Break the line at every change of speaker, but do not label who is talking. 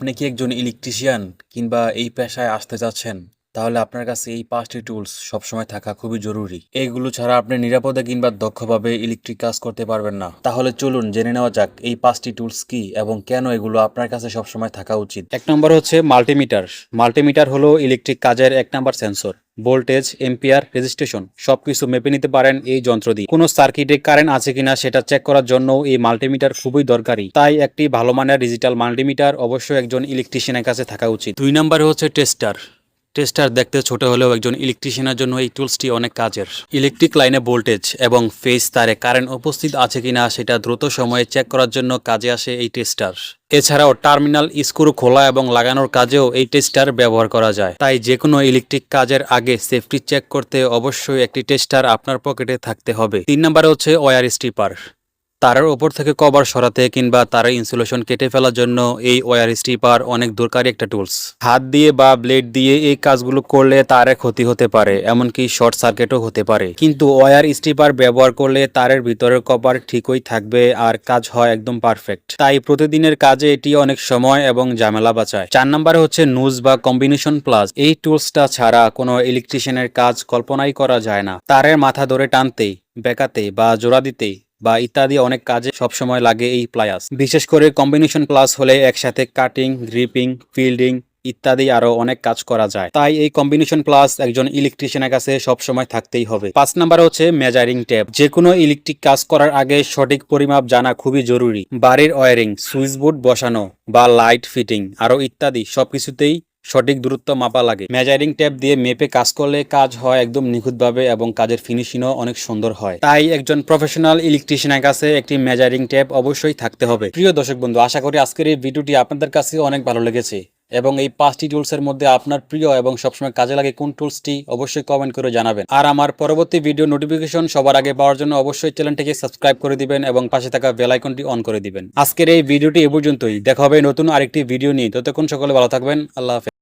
আপনি কি একজন ইলেকট্রিশিয়ান কিংবা এই পেশায় আসতে চাচ্ছেন তাহলে আপনার কাছে এই পাঁচটি টুলস সবসময় থাকা খুবই জরুরি। এইগুলো ছাড়া আপনি নিরাপদে কিংবা দক্ষভাবে ইলেকট্রিক কাজ করতে পারবেন না। তাহলে চলুন জেনে নেওয়া যাক এই পাঁচটি টুলস কি এবং কেন এগুলো আপনার কাছে সবসময় থাকা উচিত।
এক নম্বর হচ্ছে মাল্টিমিটার মাল্টিমিটার হলো ইলেকট্রিক কাজের এক নম্বর সেন্সর ভোল্টেজ এম্পিয়ার রেজিস্ট্রেশন সবকিছু মেপে নিতে পারেন এই যন্ত্র দিয়ে। কোনো সার্কিটে কারেন্ট আছে কিনা সেটা চেক করার জন্য এই মাল্টিমিটার খুবই দরকারি। তাই একটি ভালো মানের ডিজিটাল মাল্টিমিটার অবশ্যই একজন ইলেকট্রিশিয়ানের কাছে থাকা উচিত।
দুই নম্বরে হচ্ছে টেস্টার টেস্টার দেখতে ছোট হলেও একজন ইলেকট্রিশিয়ানের জন্য এই টুলসটি অনেক কাজের। ইলেকট্রিক লাইনে ভোল্টেজ এবং ফেজ তারে কারেন্ট উপস্থিত আছে কিনা সেটা দ্রুত সময়ে চেক করার জন্য কাজে আসে এই টেস্টার। এছাড়াও টার্মিনাল স্ক্রু খোলা এবং লাগানোর কাজেও এই টেস্টার ব্যবহার করা যায়। তাই যে কোনো ইলেকট্রিক কাজের আগে সেফটি চেক করতে অবশ্যই একটি টেস্টার আপনার পকেটে থাকতে হবে। তিন নম্বরে হচ্ছে ওয়ার স্ট্রিপার তারের ওপর থেকে কভার সরাতে কিংবা তারের ইনসুলেশন কেটে ফেলার জন্য এই ওয়ার স্ট্রিপার অনেক দরকারি একটা টুলস হাত দিয়ে বা ব্লেড দিয়ে এই কাজগুলো করলে তারের ক্ষতি হতে পারে, এমনকি শর্ট সার্কিটও হতে পারে। কিন্তু ওয়ার স্ট্রিপার ব্যবহার করলে তারের ভিতরের কভার ঠিকই থাকবে আর কাজ হয় একদম পারফেক্ট তাই প্রতিদিনের কাজে এটি অনেক সময় এবং ঝামেলা বাঁচায়। চার নম্বরে হচ্ছে নুজ বা কম্বিনেশন প্লাস এই টুলসটা ছাড়া কোনো ইলেকট্রিশিয়ানের কাজ কল্পনাই করা যায় না। তারের মাথা ধরে টানতেই বেকাতে বা জোড়া দিতেই বা ইত্যাদি অনেক কাজে সবসময় লাগে এই প্লায়াস বিশেষ করে কম্বিনেশন প্লাস হলে একসাথে কাটিং গ্রিপিং ফিল্ডিং ইত্যাদি আরও অনেক কাজ করা যায়। তাই এই কম্বিনেশন প্লাস একজন ইলেকট্রিশিয়ানের কাছে সবসময় থাকতেই হবে। পাঁচ নাম্বার হচ্ছে মেজারিং টেপ যে কোনো ইলেকট্রিক কাজ করার আগে সঠিক পরিমাপ জানা খুবই জরুরি। বাড়ির ওয়ারিং সুইচ বোর্ড বসানো বা লাইট ফিটিং আরও ইত্যাদি সবকিছুতেই সঠিক দূরত্ব মাপা লাগে। মেজারিং ট্যাপ দিয়ে মেপে কাজ করলে কাজ হয় একদম নিখুঁতভাবে এবং কাজের ফিনিশিংও অনেক সুন্দর হয়। তাই একজন প্রফেশনাল ইলেকট্রিশিয়ানের কাছে একটি মেজারিং ট্যাপ অবশ্যই থাকতে হবে। প্রিয় দর্শক বন্ধু, আশা করি আজকের এই ভিডিওটি আপনাদের কাছে অনেক ভালো লেগেছে এবং এই পাঁচটি টুলসের মধ্যে আপনার প্রিয় এবং সবসময় কাজে লাগে কোন টুলসটি অবশ্যই কমেন্ট করে জানাবেন। আর আমার পরবর্তী ভিডিও নোটিফিকেশন সবার আগে পাওয়ার জন্য অবশ্যই চ্যানেলটিকে সাবস্ক্রাইব করে দিবেন এবং পাশে থাকা বেল আইকনটি অন করে দিবেন। আজকের এই ভিডিওটি এ পর্যন্তই। দেখা হবে নতুন আরেকটি ভিডিও নিয়ে। ততক্ষণ সকলে ভালো থাকবেন। আল্লাহ হাফেজ।